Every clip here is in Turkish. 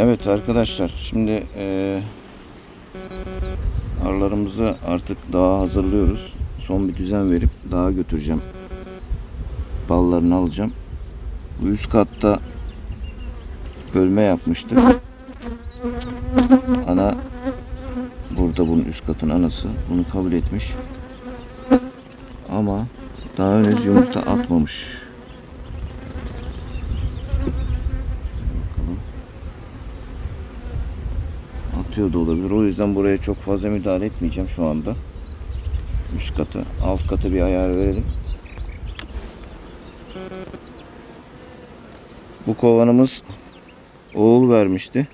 Evet arkadaşlar şimdi eee arılarımızı artık dağa hazırlıyoruz. Son bir düzen verip dağa götüreceğim. Ballarını alacağım. Bu üst katta bölme yapmıştık. Ana burada bunun üst katın anası bunu kabul etmiş. Ama daha henüz yumurta atmamış. Atıyor da olabilir. O yüzden buraya çok fazla müdahale etmeyeceğim şu anda. Üst katı, alt katı bir ayar verelim. Bu kovanımız oğul vermişti.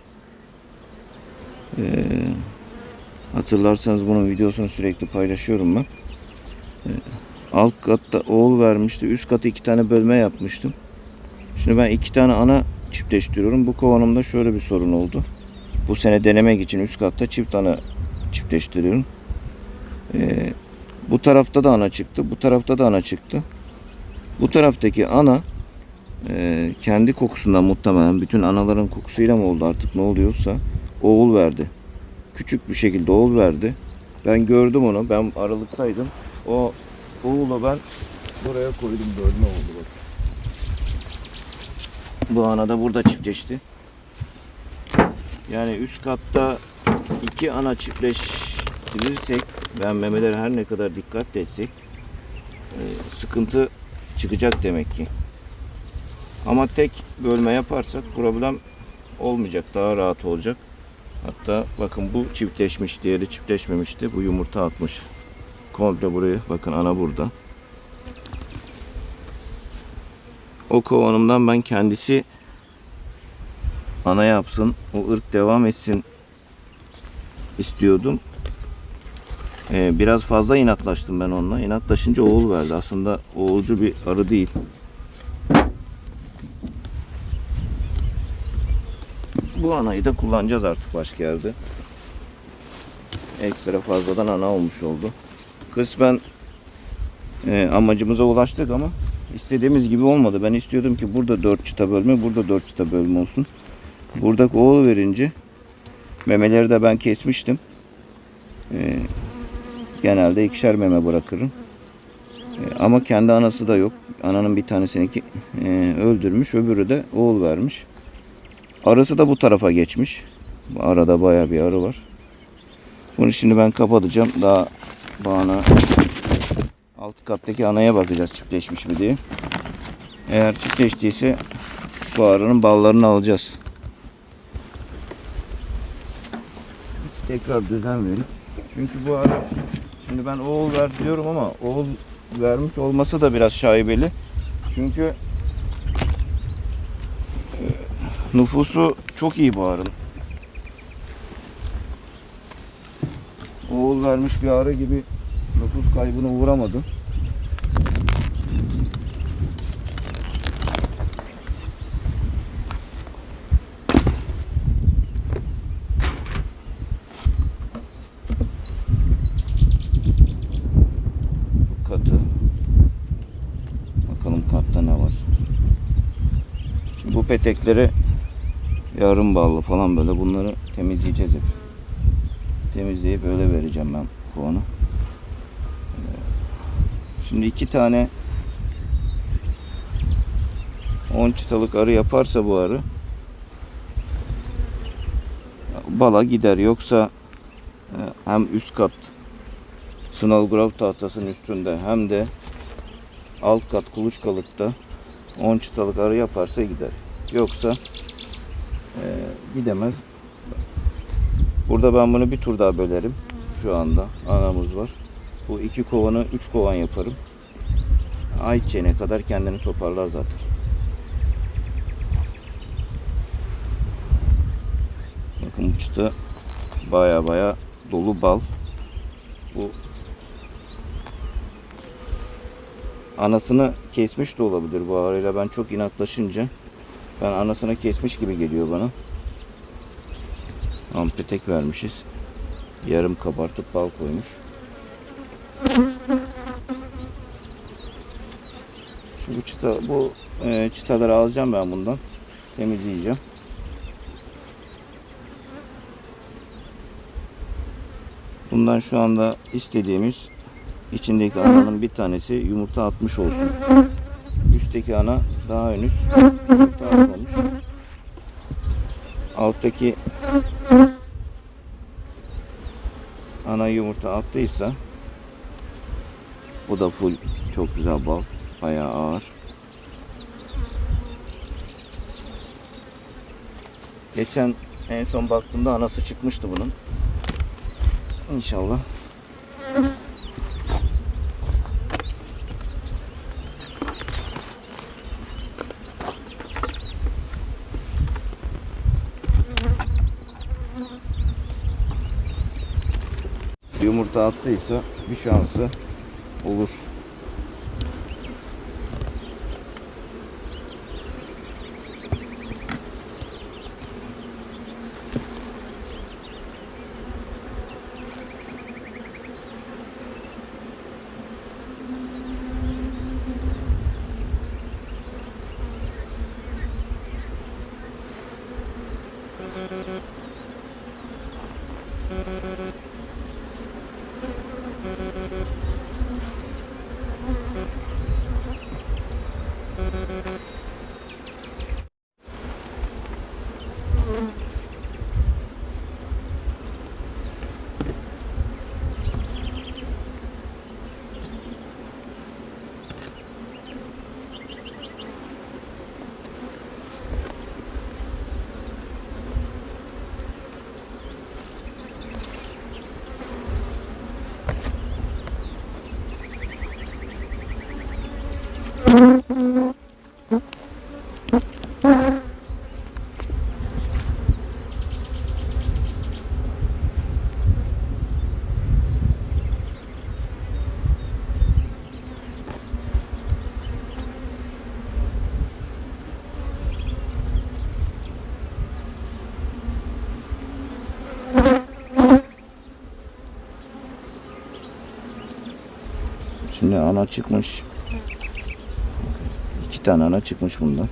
Ee, hatırlarsanız bunun videosunu sürekli paylaşıyorum ben. Ee, alt katta oğul vermişti. Üst katı iki tane bölme yapmıştım. Şimdi ben iki tane ana çiftleştiriyorum. Bu kovanımda şöyle bir sorun oldu. Bu sene denemek için üst katta çift ana çiftleştiriyorum. Ee, bu tarafta da ana çıktı. Bu tarafta da ana çıktı. Bu taraftaki ana e, kendi kokusundan muhtemelen bütün anaların kokusuyla mı oldu artık ne oluyorsa oğul verdi. Küçük bir şekilde oğul verdi. Ben gördüm onu. Ben aralıktaydım. O oğulu ben buraya koydum. Bölme oldu bak. Bu ana da burada çiftleşti. Yani üst katta iki ana çiftleştirirsek ben memeleri her ne kadar dikkat etsek e, sıkıntı çıkacak demek ki. Ama tek bölme yaparsak problem olmayacak. Daha rahat olacak. Hatta bakın bu çiftleşmiş. Diğeri çiftleşmemişti. Bu yumurta atmış. Komple burayı. Bakın ana burada. O kovanımdan ben kendisi ana yapsın. O ırk devam etsin istiyordum. Ee, biraz fazla inatlaştım ben onunla. İnatlaşınca oğul verdi. Aslında oğulcu bir arı değil. Bu anayı da kullanacağız artık başka yerde. Ekstra fazladan ana olmuş oldu. Kısmen e, amacımıza ulaştık ama istediğimiz gibi olmadı. Ben istiyordum ki burada 4 çıta bölme, burada 4 çıta bölme olsun. Burada oğul verince memeleri de ben kesmiştim. E, genelde ikişer meme bırakırım. E, ama kendi anası da yok. Ananın bir tanesini ki- e, öldürmüş, öbürü de oğul vermiş. Arısı da bu tarafa geçmiş. Arada baya bir arı var. Bunu şimdi ben kapatacağım. Daha bana alt kattaki anaya bakacağız çiftleşmiş mi diye. Eğer çiftleştiyse bu arının ballarını alacağız. Tekrar düzen verin. Çünkü bu arı şimdi ben oğul ver diyorum ama oğul vermiş olması da biraz şaibeli. Çünkü Nüfusu çok iyi bu arının. Oğul vermiş bir arı gibi nüfus kaybına uğramadı. Bu Katı. Bakalım katta ne var. Şimdi bu petekleri yarım ballı falan böyle bunları temizleyeceğiz hep. Temizleyip öyle vereceğim ben kovanı. Ee, Şimdi iki tane 10 çıtalık arı yaparsa bu arı bala gider. Yoksa e, hem üst kat Snowgrove grove tahtasının üstünde hem de alt kat kuluçkalıkta 10 çıtalık arı yaparsa gider. Yoksa ee, gidemez. Burada ben bunu bir tur daha bölerim. Şu anda anamız var. Bu iki kovanı üç kovan yaparım. Ay kadar kendini toparlar zaten. Bakın bu çıta baya baya dolu bal. Bu Anasını kesmiş de olabilir bu arayla. Ben çok inatlaşınca ben anasını kesmiş gibi geliyor bana. Ampitek vermişiz. Yarım kabartıp bal koymuş. Şu bu çıta, bu e, çıtaları alacağım ben bundan. Temizleyeceğim. Bundan şu anda istediğimiz içindeki ananın bir tanesi yumurta atmış olsun. Üstteki ana daha henüz yumurta atmamış. Alttaki ana yumurta attıysa bu da full çok güzel bal. Bayağı ağır. Geçen en son baktığımda anası çıkmıştı bunun. İnşallah. Yumurta attıysa bir şansı olur. Thank you. Şimdi ana çıkmış. İki tane ana çıkmış bundan.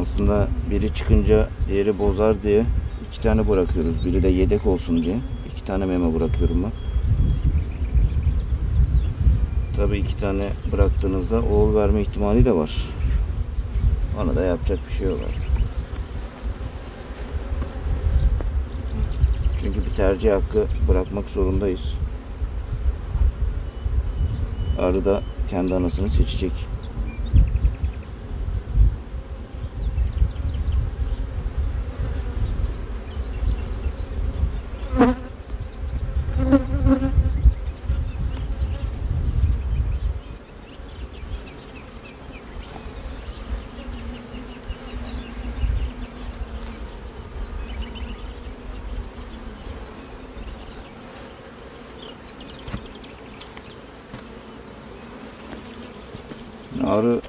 Aslında biri çıkınca diğeri bozar diye iki tane bırakıyoruz. Biri de yedek olsun diye. iki tane meme bırakıyorum ben. Tabii iki tane bıraktığınızda oğul verme ihtimali de var. Ona da yapacak bir şey yok artık. Çünkü bir tercih hakkı bırakmak zorundayız. Arı da kendi anasını seçecek. Arı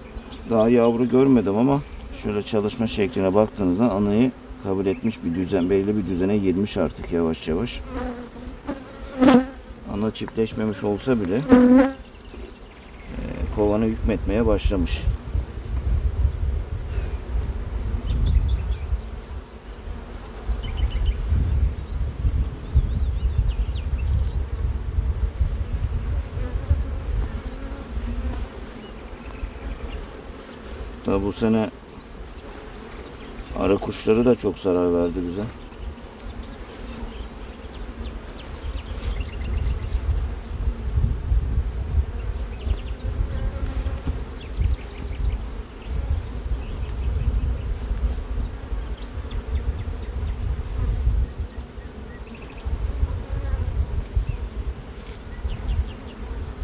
daha yavru görmedim ama şöyle çalışma şekline baktığınızda anayı kabul etmiş bir düzen, belli bir düzene girmiş artık yavaş yavaş. Ana çiftleşmemiş olsa bile eee, kovanı hükmetmeye başlamış. Tabi bu sene arı kuşları da çok zarar verdi bize.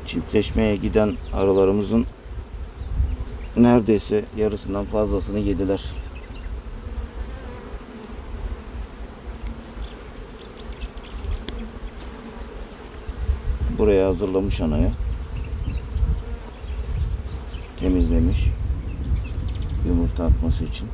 Çiftleşmeye giden arılarımızın neredeyse yarısından fazlasını yediler. Buraya hazırlamış anaya. Temizlemiş. Yumurta atması için.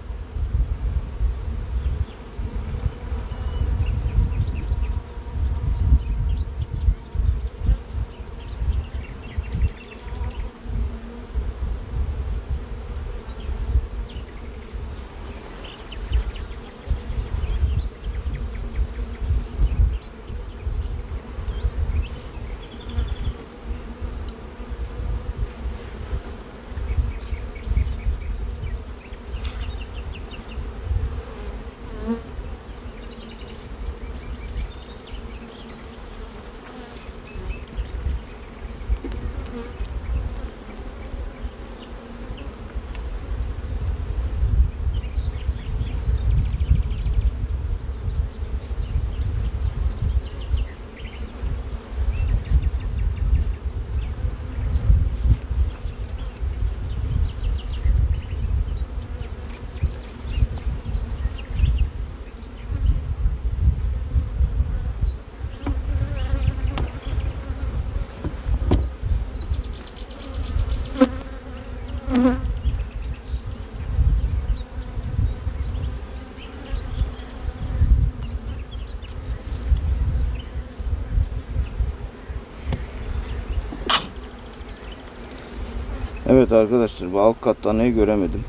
Evet arkadaşlar bu alt katta anayı göremedim.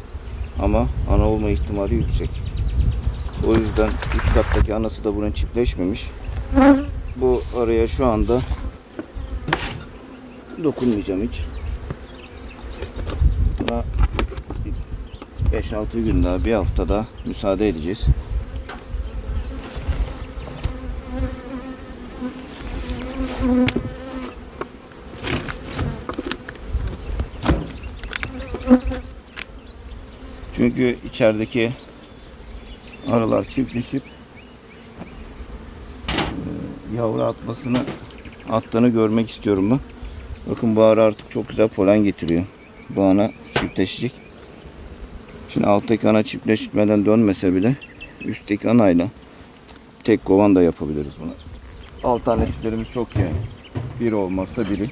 Ama ana olma ihtimali yüksek. O yüzden üst kattaki anası da bunun çiftleşmemiş. Bu araya şu anda dokunmayacağım hiç. Buna 5-6 gün daha bir hafta daha müsaade edeceğiz. Çünkü içerideki arılar çiftleşip e, yavru atmasını attığını görmek istiyorum ben. Bakın bu arı artık çok güzel polen getiriyor. Bu ana çiftleşecek. Şimdi alttaki ana çiftleşmeden dönmese bile üstteki anayla tek kovan da yapabiliriz bunu. Alternatiflerimiz çok yani. Biri olmazsa biri.